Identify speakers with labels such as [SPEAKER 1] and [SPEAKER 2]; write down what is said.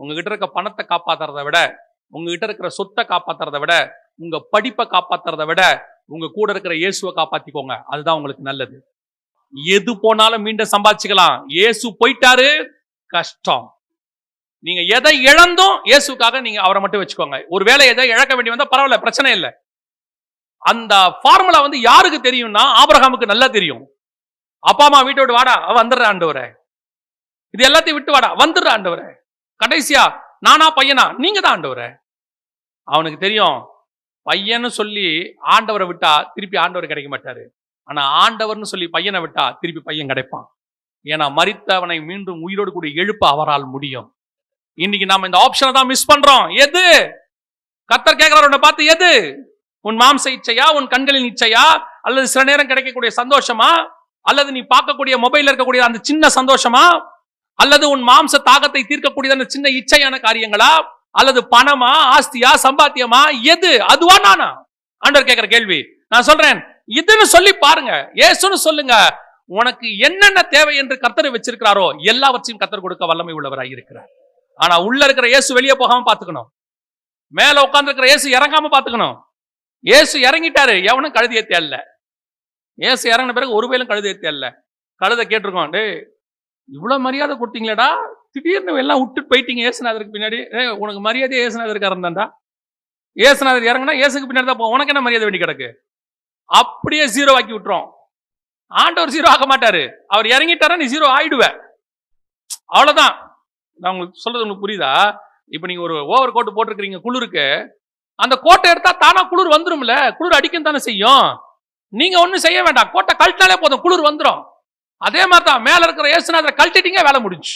[SPEAKER 1] உங்ககிட்ட இருக்க பணத்தை காப்பாத்துறதை விட உங்ககிட்ட இருக்கிற சொத்தை காப்பாத்துறதை விட உங்க படிப்பை காப்பாத்துறதை விட உங்க கூட இருக்கிற இயேசுவை காப்பாத்திக்கோங்க. அதுதான் உங்களுக்கு நல்லது. எது போனாலும் மீண்டும் சம்பாதிச்சுக்கலாம். இயேசு போயிட்டாரு கஷ்டம். நீங்க எதை இழந்தும் இயேசுக்காக நீங்க அவரை மட்டும் வச்சுக்கோங்க. ஒருவேளை எதை இழக்க வேண்டி வந்தா பரவாயில்ல பிரச்சனை இல்லை. அந்த ஃபார்முலா வந்து யாருக்கு தெரியும்னா ஆபிரகாமுக்கு நல்லா தெரியும். அப்பா அம்மா வீட்டை விட்டு வாடா அவ வந்துடுற ஆண்டவரே. இது எல்லாத்தையும் விட்டு வாடா வந்துடுற ஆண்டவரே. கடைசியா நானா பையனா? நீங்க தான் ஆண்டவரே. அவனுக்கு தெரியும் பையன்னு சொல்லி ஆண்டவரை விட்டா திருப்பி ஆண்டவர் கிடைக்க மாட்டாரு. ஆனா ஆண்டவர்னு சொல்லி பையனை விட்டா திருப்பி பையன் கிடைப்பான். ஏன்னா மறித்தவனை மீண்டும் உயிரோடு கூட எழுப்ப அவரால் முடியும். இன்னைக்கு நாம இந்த ஆப்ஷனை தான் மிஸ் பண்றோம். எது? கத்தர் கேட்கிறார் பார்த்து எது? உன் மாம்ச இச்சையா? உன் கண்களின் இச்சையா? அல்லது சில நேரம் கிடைக்கக்கூடிய சந்தோஷமா? அல்லது நீ பார்க்கக்கூடிய மொபைல்ல இருக்கக்கூடிய அந்த சின்ன சந்தோஷமா? அல்லது உன் மாம்ச தாகத்தை தீர்க்கக்கூடியதான சின்ன இச்சையான காரியங்களா? அல்லது பணமா ஆஸ்தியா சம்பாத்தியமா? எது? அதுவா நானா? ஆண்டவர் கேட்கிற கேள்வி. நான் சொல்றேன் இதுன்னு சொல்லி பாருங்க. ஏசுன்னு சொல்லுங்க. உனக்கு என்னென்ன தேவை என்று கர்த்தர் வச்சிருக்கிறாரோ எல்லாவற்றையும் கர்த்தர் கொடுக்க வல்லமை உள்ளவராக இருக்கிறார். ஆனா உள்ள இருக்கிற இயேசு வெளியே போகாம பாத்துக்கணும் மேல உட்கார்ந்து இருக்கிற இயேசு இறங்காம பாத்துக்கணும் இயேசு இறங்கிட்டாரு. எவனும் கழுதிய ஏத்தி இயேசு இறங்கின பிறகு ஒரு வேலும் கழுதிய ஏத்தி கழுத கழுதை கேட்டிருக்கோம் இவ்வளவு மரியாதை கொடுத்தீங்களடா? திடீர்னு எல்லாம் விட்டுட்டு போயிட்டீங்க ஏசுநாதருக்கு பின்னாடி. ஏ உனக்கு மரியாதை ஏசுநாதருக்கு இருந்தாண்டா ஏசுநாதர் இறங்குனா ஏசுக்கு பின்னாடி தான் போ உனக்கு என்ன மரியாதை வேண்டி கிடக்கு? அப்படியே ஜீரோ ஆக்கி விட்டுரும். ஆண்டவர் ஜீரோ ஆக்க மாட்டாரு. அவர் இறங்கிட்டாரா நீ ஜீரோ ஆயிடுவ. அவ்வளவுதான். நான் உங்களுக்கு சொல்றது உங்களுக்கு புரியுதா? இப்ப நீங்க ஒரு ஓவர் கோட் போட்டிருக்கிறீங்க குளிருக்கு. அந்த கோட்டை எடுத்தா தானா குளிர் வந்துரும்ல? குளிர் அடிக்கும் தானே செய்யும்? நீங்க ஒண்ணும் செய்ய வேண்டாம். கோட்டை கழட்டினாலே போதும். குளிர் வந்துடும் அதே மாதிரி தான் மேல இருக்கிற ஏசுநாதரை கழட்டிட்டீங்க வேலை முடிஞ்சு